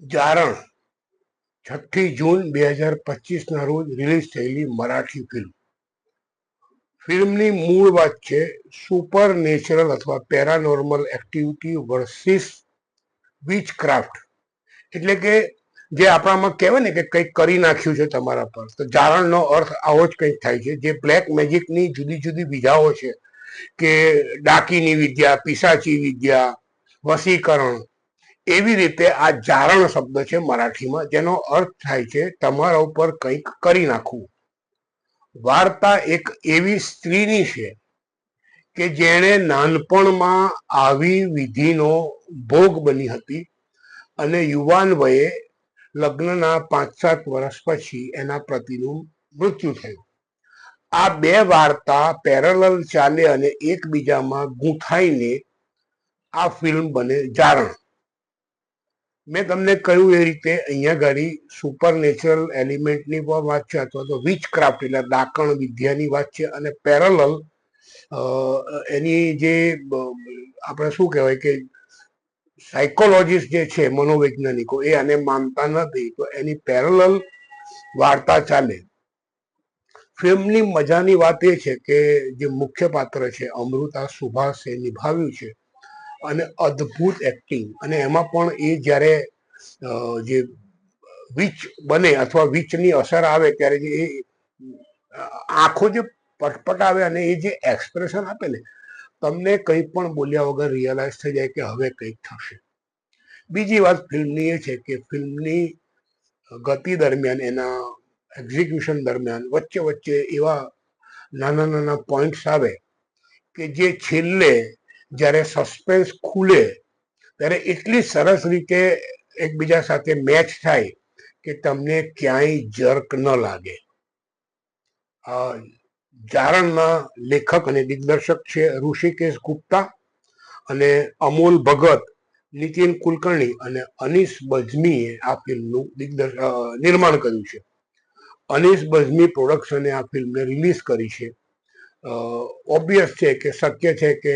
જારણ છઠ્ઠી જૂન બે હજાર પચીસના રોજ રિલીઝ થયેલી મરાઠી ફિલ્મ ફિલ્મની મૂળ વાત છે સુપર નેચરલ અથવા પેરાનોર્મલ એક્ટિવિટી વર્સિસ વિચક્રાફ્ટ એટલે કે જે આપણામાં કહેવાય ને કે કંઈક કરી નાખ્યું છે તમારા પર. તો જારણનો અર્થ આવો જ કંઈક થાય છે. જે બ્લેક મેજિકની જુદી જુદી વિધાઓ છે કે ડાકીની વિદ્યા, પિસાચી વિદ્યા વસીકરણ એવી રીતે આ જારણ શબ્દ છે મરાઠીમાં, જેનો અર્થ થાય છે તમારા ઉપર કંઈક કરી નાખવું. વાર્તા એક એવી સ્ત્રીની છે કે જેણે નાનપણમાં આવી વિધિનો ભોગ બની હતી અને યુવાન વયે લગ્નના પાંચ સાત વર્ષ પછી એના પતિનું મૃત્યુ થયું. આ બે વાર્તા પેરેલલ ચાલે અને એકબીજામાં ગૂંથાઈને આ ફિલ્મ બને જારણ. મેં તમને કહ્યું એ રીતે અહીંયા ગાડી સુપર નેચરલ એલિમેન્ટની પણ વાત છે, અથવા તો વિચ ક્રાફ્ટ એટલે દાકણ વિદ્યાની વાત છે, અને પેરેલલ એની જે આપણે શું કહેવાય કે સાયકોલોજીસ્ટ જે છે, મનોવૈજ્ઞાનિકો, એ આને માનતા નથી, તો એની પેરેલલ વાર્તા ચાલે. ફિલ્મની મજાની વાત એ છે કે જે મુખ્ય પાત્ર છે, અમૃતા સુભાષે નિભાવ્યું છે અને અદ્ભુત એક્ટિંગ અને એમાં પણ એ જ્યારે જે વીચ બને અથવા વીચની અસર આવે ત્યારે જે એ આંખો જે પટપટાવે અને એ જે એક્સપ્રેશન આપે ને, તમને કંઈ પણ બોલ્યા વગર રિયલાઇઝ થઈ જાય કે હવે કંઈક થશે. બીજી વાત ફિલ્મની એ છે કે ફિલ્મની ગતિ દરમિયાન, એના એક્ઝિક્યુશન દરમિયાન વચ્ચે વચ્ચે એવા નાના નાના પોઈન્ટ્સ આવે કે જે છેલ્લે જ્યારે સસ્પેન્સ ખુલે, ત્યારે એટલી સરસ રીતે એકબીજા સાથે મેચ થાય કે તમને ક્યાંય જર્ક ન લાગે. જારણના લેખક અને દિગ્દર્શક છે ઋષિકેશ ગુપ્તા અને અમોલ ભગત, નીતિન કુલકર્ણી અને અનીસ બઝમીએ આ ફિલ્મનું દિગ્દર્શ નિર્માણ કર્યું છે. અનીસ બઝમી પ્રોડક્શને આ ફિલ્મને રિલીઝ કરી છે. ઓબ્વિયસ છે કે શક્ય છે કે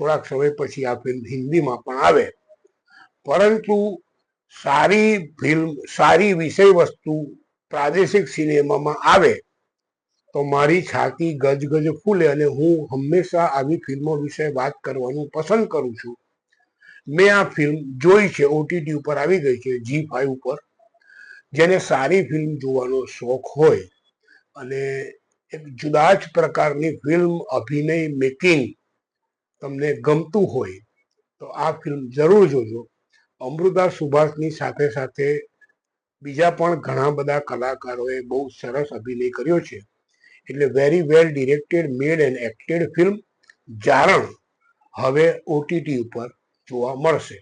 થોડાક સમય પછી આ ફિલ્મ હિન્દીમાં પણ આવે. પરંતુ સારી ફિલ્મ સારી વિષય વસ્તુ પ્રાદેશિક સિનેમામાં આવે, તો મારી છાતી ગજગજ ફૂલે અને હું હંમેશા આવી ફિલ્મો વિશે વાત કરવાનું પસંદ કરું છું. મેં આ ફિલ્મ જોઈ છે ઓટીટી ઉપર આવી ગઈ છે જી ફાઈવ ઉપર, જેને સારી ફિલ્મ જોવાનો શોખ હોય. અને એક જુદા જ પ્રકારની ફિલ્મ અભિનય મેકિંગ તમને ગમતું હોય, તો આ ફિલ્મ જરૂર જોજો. અમૃતા સુભાષની સાથે સાથે બીજા પણ ઘણા બધા કલાકારોએ બહુ સરસ અભિનય કર્યો છે. એટલે very well directed made and acted film Jaran હવે ઓટીટી ઉપર જોવા મળશે.